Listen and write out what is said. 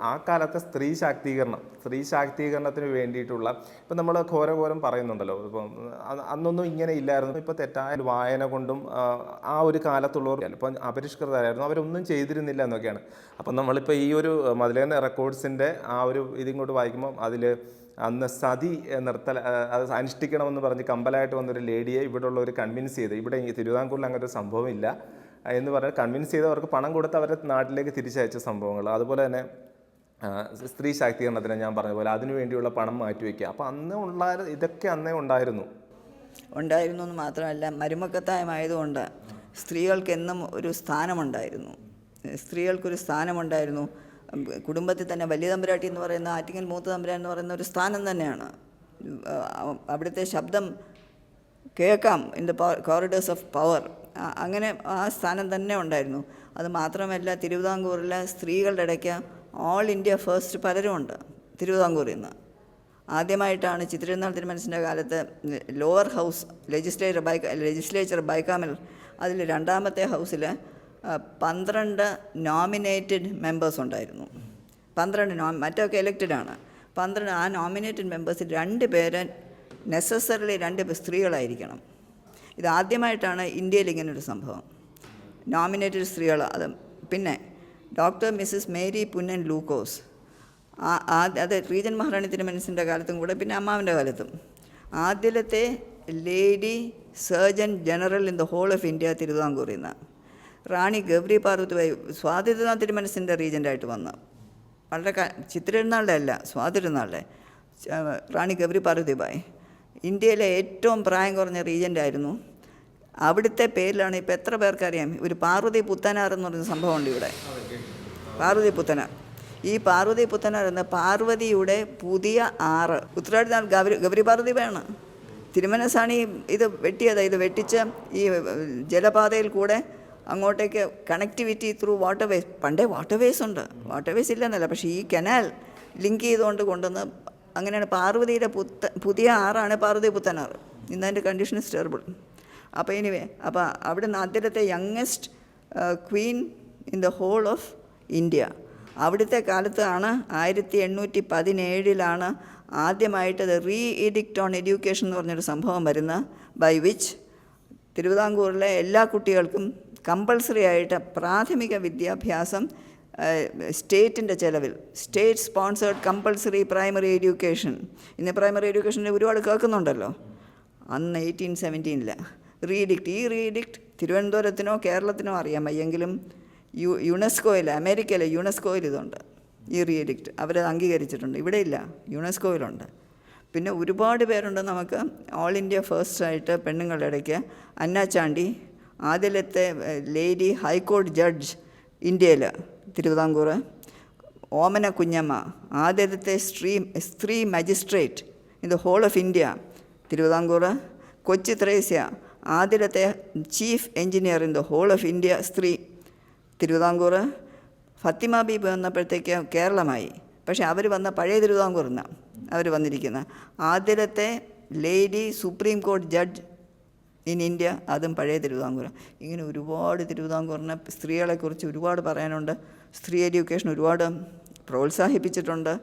ആ കാലത്തെ സ്ത്രീ ശാക്തീകരണം സ്ത്രീ ശാക്തീകരണത്തിന് വേണ്ടിയിട്ടുള്ള ഇപ്പം നമ്മൾ ഘോരഘോരം പറയുന്നുണ്ടല്ലോ. ഇപ്പം അന്നൊന്നും ഇങ്ങനെ ഇല്ലായിരുന്നു. ഇപ്പോൾ തെറ്റായ വായന കൊണ്ടും ആ, ഒരു കാലത്തുള്ളവർ ഇപ്പം അപരിഷ്കൃതരായിരുന്നു. അവരൊന്നും ചെയ്തിരുന്നില്ല എന്നൊക്കെയാണ്. അപ്പം നമ്മളിപ്പോൾ ഈ ഒരു മതിലേന റെക്കോർഡ്സിന്റെ ആ ഒരു ഇതിങ്ങോട്ട് വായിക്കുമ്പോൾ അതിൽ അന്ന് സതി നിർത്തല ആ, അത് അനുഷ്ഠിക്കണമെന്ന് പറഞ്ഞ് കമ്പലായിട്ട് വന്നൊരു ലേഡിയെ ഇവിടെ ഉള്ളവർ കൺവിൻസ് ചെയ്ത് ഇവിടെ തിരുവിതാംകൂറിൽ അങ്ങനെ ഒരു സംഭവം ഇല്ല എന്ന് പറഞ്ഞാൽ കൺവിൻസ് ചെയ്ത് അവർക്ക് പണം കൊടുത്ത് അവരെ നാട്ടിലേക്ക് തിരിച്ചയച്ച സംഭവങ്ങൾ. അതുപോലെ തന്നെ സ്ത്രീ ശാക്തീകരണത്തിന് ഞാൻ പറഞ്ഞ പോലെ അതിനു വേണ്ടിയുള്ള പണം മാറ്റിവെക്കുക. അപ്പോൾ അന്ന് ഉണ്ടായ ഇതൊക്കെ അന്നേ ഉണ്ടായിരുന്നു. ഉണ്ടായിരുന്നു എന്ന് മാത്രമല്ല മരുമക്കത്തായമായതുകൊണ്ട് സ്ത്രീകൾക്ക് എന്നും ഒരു സ്ഥാനമുണ്ടായിരുന്നു. സ്ത്രീകൾക്കൊരു സ്ഥാനമുണ്ടായിരുന്നു. കുടുംബത്തിൽ തന്നെ വലിയ തമ്പുരാട്ടി എന്ന് പറയുന്ന ആറ്റിങ്ങൽ മൂത്ത തമ്പുരാൻ എന്ന് പറയുന്ന ഒരു സ്ഥാനം തന്നെയാണ്. അവിടുത്തെ ശബ്ദം കേൾക്കാം. In the corridors of power അങ്ങനെ ആ സ്ഥാനം തന്നെ ഉണ്ടായിരുന്നു. അത് മാത്രമല്ല തിരുവിതാംകൂറിലെ സ്ത്രീകളുടെ ഇടയ്ക്ക് ഓൾ ഇന്ത്യ ഫസ്റ്റ് പലരും ഉണ്ട് തിരുവിതാംകൂറിൽ നിന്ന്. ആദ്യമായിട്ടാണ് ചിത്രനാൾ തിരുമനസിന്റെ കാലത്ത് lower house legislature bi legislature bicameral അതിൽ രണ്ടാമത്തെ ഹൗസിൽ പന്ത്രണ്ട് നോമിനേറ്റഡ് മെമ്പേഴ്സ് ഉണ്ടായിരുന്നു. പന്ത്രണ്ട് നോ മറ്റൊക്കെ ആണ്. പന്ത്രണ്ട് ആ നോമിനേറ്റഡ് മെമ്പേഴ്സിൽ രണ്ട് പേര് നെസസറിലി രണ്ട് സ്ത്രീകളായിരിക്കണം. ഇതാദ്യമായിട്ടാണ് ഇന്ത്യയിൽ ഇങ്ങനൊരു സംഭവം. നോമിനേറ്റഡ് സ്ത്രീകൾ അത് പിന്നെ doctor missus Mary Punnen Lukose ആ അത് റീജൻ മഹാറാണി തിരുമനസിന്റെ കാലത്തും കൂടെ പിന്നെ അമ്മാവിന്റെ കാലത്തും. ആദ്യത്തെ lady surgeon general in the whole of India തിരുവിതാംകൂറിൽ നിന്ന് റാണി ഗൗരി പാർവതിബായി സ്വാതിരുന്നാൾ തിരുമനസിന്റെ റീജന്റായിട്ട് വന്നു. വളരെ ചിത്തിരുന്നാളുടെ അല്ല സ്വാതിരുന്നാളുടെ റാണി ഗൗരി പാർവതിബായി ഇന്ത്യയിലെ ഏറ്റവും പ്രായം കുറഞ്ഞ റീജന്റ് ആയിരുന്നു അവിടുത്തെ പേരിലാണ് ഇപ്പോൾ എത്ര പേർക്കറിയാം? ഒരു പാർവതി പുത്തനാർ എന്ന് പറയുന്ന സംഭവമുണ്ട് ഇവിടെ. പാർവതി പുത്തനാർ. ഈ പാർവതി പുത്തനാർ എന്ന പാർവതിയുടെ പുതിയ ആറ്. ഉത്തരാടിനാൾ ഗൗരി ഗൗരി പാർവതി വേണം. തിരുമനസാണി ഇത് വെട്ടിയത്. ഇത് വെട്ടിച്ച് ഈ ജലപാതയിൽ കൂടെ അങ്ങോട്ടേക്ക് കണക്ടിവിറ്റി ത്രൂ വാട്ടർ വേസ് പണ്ടേ വാട്ടർ വേസ് ഉണ്ട്. വാട്ടർ വേസ് ഇല്ലെന്നല്ല. പക്ഷേ ഈ കനാൽ ലിങ്ക് ചെയ്തുകൊണ്ട് കൊണ്ടുവന്ന് അങ്ങനെയാണ് പാർവതിയുടെ പുത്ത പുതിയ ആറാണ് പാർവതി പുത്തനാറ് ഇന്ന് അതിന്റെ കണ്ടീഷൻ ഇസ് ടെറിബിൾ അപ്പോൾ എനിവേ അപ്പോൾ അവിടുന്ന് ആദ്യത്തെ youngest queen in the whole of India അവിടുത്തെ കാലത്താണ് ആയിരത്തി എണ്ണൂറ്റി പതിനേഴിലാണ് ആദ്യമായിട്ട് അത് റീ എഡിക്റ്റ് ഓൺ എഡ്യൂക്കേഷൻ എന്ന് പറഞ്ഞൊരു സംഭവം വരുന്ന ബൈ വിച്ച് തിരുവിതാംകൂറിലെ എല്ലാ കുട്ടികൾക്കും കമ്പൾസറി ആയിട്ട് പ്രാഥമിക വിദ്യാഭ്യാസം സ്റ്റേറ്റിന്റെ ചിലവിൽ state sponsored compulsory primary education ഇന്ന് പ്രൈമറി എഡ്യൂക്കേഷന്റെ ഒരുപാട് കേൾക്കുന്നുണ്ടല്ലോ. അന്ന് എയ്റ്റീൻ സെവന്റീനിൽ റീഡിക്റ്റ് ഈ റീഡിക്റ്റ് തിരുവനന്തപുരത്തിനോ കേരളത്തിനോ അറിയാൻ വയ്യെങ്കിലും യു യുനെസ്കോയിൽ അമേരിക്കയിലെ യുനെസ്കോയിൽ ഇതുണ്ട്. ഈ റീഡിക്റ്റ് അവരത് അംഗീകരിച്ചിട്ടുണ്ട്. ഇവിടെ ഇല്ല യുനെസ്കോയിലുണ്ട്. പിന്നെ ഒരുപാട് പേരുണ്ട് നമുക്ക്. ഓൾ ഇന്ത്യ ഫസ്റ്റ് ആയിട്ട് പെണ്ണുങ്ങളുടെ ഇടയ്ക്ക് അന്നാച്ചാണ്ടി ചാണ്ടി ആദ്യത്തെ ലേഡി ഹൈക്കോടതി ജഡ്ജ് ഇന്ത്യയിൽ തിരുവിതാംകൂർ ഓമന കുഞ്ഞമ്മ ആദ്യത്തെ സ്ത്രീ സ്ത്രീ magistrate in the whole of India Thiruvithamkoor Kochi Thresia ആദ്യത്തെ chief engineer in the whole of India സ്ത്രീ തിരുവിതാംകൂർ. ഫത്തിമ ബീബ് വന്നപ്പോഴത്തേക്ക് കേരളമായി. പക്ഷേ അവർ വന്ന പഴയ തിരുവിതാംകൂർ എന്നാണ് അവർ വന്നിരിക്കുന്നത് ആദ്യത്തെ ലേഡി സുപ്രീം കോടതി ജഡ്ജ് ഇൻ ഇന്ത്യ അതും പഴയ തിരുവിതാംകൂർ. ഇങ്ങനെ ഒരുപാട് തിരുവിതാംകൂറിന് സ്ത്രീകളെക്കുറിച്ച് ഒരുപാട് പറയാനുണ്ട്. സ്ത്രീ എഡ്യൂക്കേഷൻ ഒരുപാട് പ്രോത്സാഹിപ്പിച്ചിട്ടുണ്ട്.